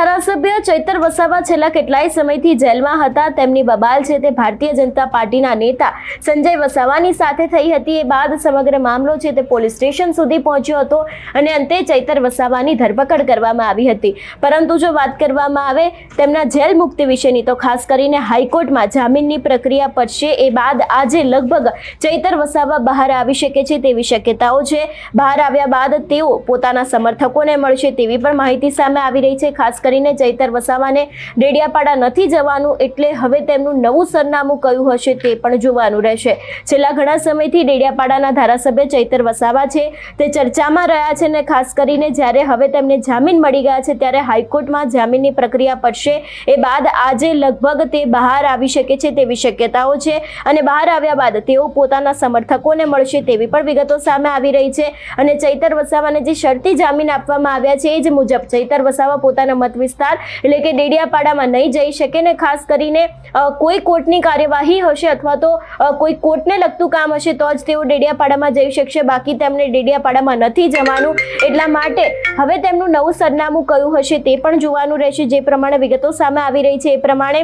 dar ધારાસભ્ય ચૈતર વસાવા છેલ્લા કેટલાય સમયથી જેલમાં હતા. તેમની બબાલ છે તે ભારતીય જનતા પાર્ટીના નેતા સંજય વસાવાની સાથે થઈ હતી. એ બાદ સમગ્ર મામલો છે તે પોલીસ સ્ટેશન સુધી પહોંચ્યો હતો અને અંતે ચૈતર વસાવાની ધરપકડ કરવામાં આવી હતી. પરંતુ જો વાત કરવામાં આવે તેમના જેલ મુક્તિ વિશેની, તો ખાસ કરીને હાઈકોર્ટમાં જામીનની પ્રક્રિયા પડશે. એ બાદ આજે લગભગ ચૈતર વસાવા બહાર આવી શકે છે તેવી શક્યતાઓ છે. બહાર આવ્યા બાદ તેઓ પોતાના સમર્થકોને મળશે તેવી પણ માહિતી સામે આવી રહી છે. ખાસ કરીને ચૈતર વસાવાને ડેડિયાપાડા નથી જવાનું એટલે હવે તેમનું નવું સરનામું કયું હશે તે પણ જોવાનું રહેશે. છેલ્લા ઘણા સમયથી ડેડિયાપાડાના ધારાસભ્ય ચૈતર વસાવા છે. તે ચર્ચામાં રહ્યા છે અને ખાસ કરીને જ્યારે હવે તેમને જામીન મળી ગયા છે ત્યારે હાઈકોર્ટમાં જામીનની પ્રક્રિયા પડશે. એ બાદ આજે લગભગ તે બહાર આવી શકે છે તેવી શક્યતાઓ છે અને બહાર આવ્યા બાદ તેઓ પોતાના સમર્થકોને મળશે તેવી પણ વિગતો સામે આવી રહી છે. અને ચૈતર વસાવાને જે શરતી જામીન આપવામાં આવ્યા છે એ જ મુજબ ચૈતર વસાવા પોતાના મત વિસ્તાર એટલે કે ડેડિયાપાડામાં નહીં જઈ શકે ને ખાસ કરીને કોઈ કોર્ટની કાર્યવાહી હશે અથવા તો કોઈ કોર્ટને લગતું કામ હશે તો જ તેઓ ડેડિયાપાડામાં જઈ શકશે. બાકી તેમને ડેડિયાપાડામાં નથી જવાનું. એટલા માટે હવે તેમનું નવું સરનામું કયું હશે તે પણ જોવાનું રહેશે. જે પ્રમાણે વિગતો સામે આવી રહી છે એ પ્રમાણે